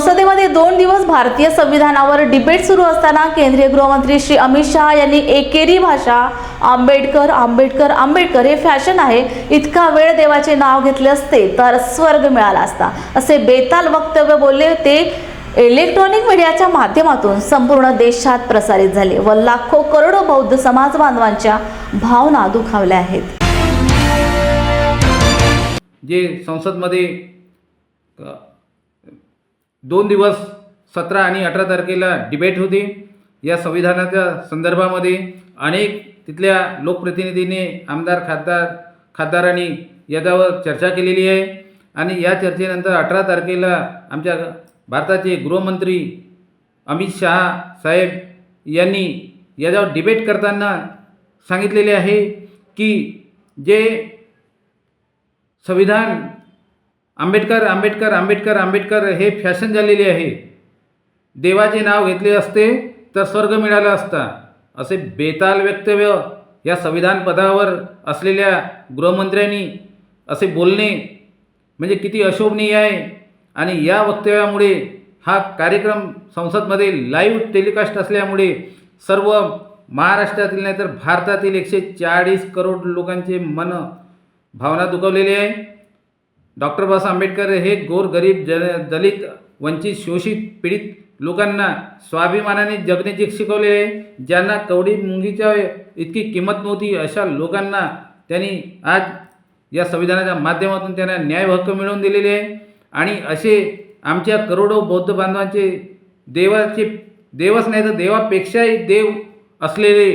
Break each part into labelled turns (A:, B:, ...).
A: संसदेमध्ये दोन दिवस भारतीय संविधानावर डिबेट सुरू असताना केंद्रीय गृहमंत्री श्री अमित शहा यांनी एकेरी भाषा आंबेडकर आंबेडकर आंबेडकर हे फॅशन आहे. इतका वेळ देवाचे नाव घेतले असते तर स्वर्ग मिळाला असता. असे बेताल वक्तव्य बोलले ते इलेक्ट्रॉनिक मीडियाच्या माध्यमातून संपूर्ण देशात प्रसारित झाले व लाखो करोडो बौद्ध समाज बांधवांच्या भावना दुखावल्या आहेत.
B: जे संसदमध्ये दोन दिवस सतरा आणि अठरा तारखेला डिबेट होती. या संविधानाच्या संदर्भामध्ये अनेक तिथल्या लोकप्रतिनिधींनी आमदार खासदार खासदारांनी याच्यावर चर्चा केलेली आहे. आणि या चर्चेनंतर अठरा तारखेला आमच्या भारताचे गृहमंत्री अमित शहा साहेब यांनी याच्यावर डिबेट करताना सांगितलेले आहे की जे संविधान आंबेडकर आंबेडकर आंबेडकर आंबेडकर हे फॅशन झालेले आहे. देवाचे नाव घेतले असते तर स्वर्ग मिळाला असता. असे बेताल वक्तव्य या संविधान पदावर असलेल्या गृहमंत्र्यांनी असे बोलणे म्हणजे किती अशोभनीय आहे. आणि या वक्तव्यामुळे हा कार्यक्रम संसदमध्ये लाईव्ह टेलिकास्ट असल्यामुळे सर्व महाराष्ट्रातील नाही तर भारतातील एकशे चाळीस करोड लोकांचे मन भावना दुखवलेली आहे. डॉक्टर बाबासाहेब आंबेडकर हे गोरगरीब जल दलित वंचित शोषित पीडित लोकांना स्वाभिमानाने जगण्याचे शिकवले आहे. ज्यांना कवडी मुंगीच्या इतकी किंमत नव्हती अशा लोकांना त्यांनी आज या संविधानाच्या माध्यमातून त्यांना न्याय हक्क मिळवून दिलेले आहे. आणि असे आमच्या करोडो बौद्ध बांधवांचे देवाचे देवच नाही तर देवापेक्षाही देव असलेले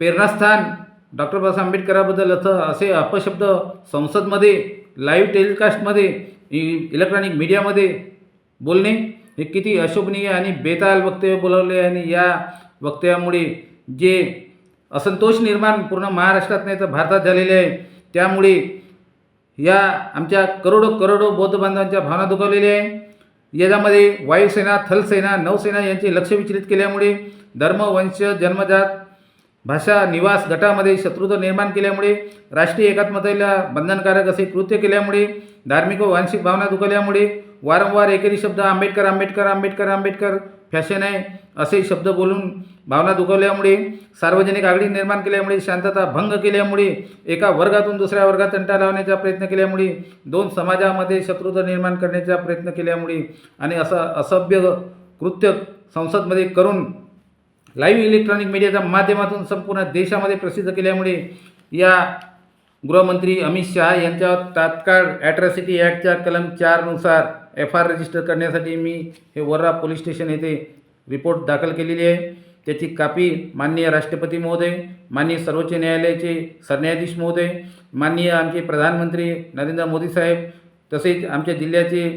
B: प्रेरणास्थान डॉक्टर बाबासाहेब आंबेडकराबद्दल असं असे अपशब्द संसदमध्ये लाईव्ह टेलिकास्टमध्ये इलेक्ट्रॉनिक मीडियामध्ये बोलणे हे किती अशोभनीय आणि बेताल वक्तव्य बोलवले आणि या वक्तव्यामुळे जे असंतोष निर्माण पूर्ण महाराष्ट्रात नाही तर भारतात झालेले आहे त्यामुळे या आमच्या करोडो करोडो बौद्ध बांधवांच्या भावना दुखावलेल्या आहे. याच्यामध्ये वायुसेना थलसेना नौसेना यांचे लक्ष विचलित केल्यामुळे धर्म वंश जन्मजात भाषा निवास गटामध्ये शत्रुत्व निर्माण केल्यामुळे राष्ट्रीय एकात्मतेला बंधनकारक असे कृत्य केल्यामुळे धार्मिक व वांशिक भावना दुखवल्यामुळे वारंवार एकेरी शब्द आंबेडकर आंबेडकर आंबेडकर आंबेडकर फॅशन आहे असे शब्द बोलून भावना दुखवल्यामुळे सार्वजनिक आघाडी निर्माण केल्यामुळे शांतता भंग केल्यामुळे एका वर्गातून दुसऱ्या वर्गात तंटा लावण्याचा प्रयत्न केल्यामुळे दोन समाजामध्ये शत्रुत्व निर्माण करण्याचा प्रयत्न केल्यामुळे आणि असं असभ्य कृत्य संसदमध्ये करून लाईव्ह इलेक्ट्रॉनिक मीडियाच्या माध्यमातून संपूर्ण देशामध्ये प्रसिद्ध केल्यामुळे या गृहमंत्री अमित शहा यांच्यावर तात्काळ ॲट्रॉसिटी ॲक्टच्या कलम चारनुसार एफ आर रजिस्टर करण्यासाठी मी हे वर्रा पोलीस स्टेशन येथे रिपोर्ट दाखल केलेली आहे. त्याची कापी माननीय राष्ट्रपती महोदय माननीय सर्वोच्च न्यायालयाचे सरन्यायाधीश महोदय माननीय आमचे प्रधानमंत्री नरेंद्र मोदी साहेब तसेच आमच्या जिल्ह्याचे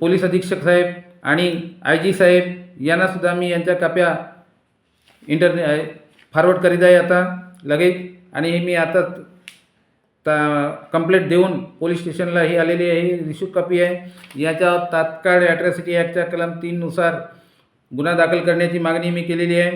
B: पोलीस अधीक्षक साहेब आणि आय जी साहेब यांनासुद्धा मी यांच्या काप्या इंटरने फॉरवर्ड करीत आहे आता लगेच. आणि हे मी आता ता कंप्लेंट देऊन पोलीस स्टेशनला ही आलेली आहे ही रिसिव कॉपी आहे. याच्या तात्काळ ॲट्रॉसिटी ॲक्टच्या कलम तीननुसार गुन्हा दाखल करण्याची मागणी मी केलेली आहे.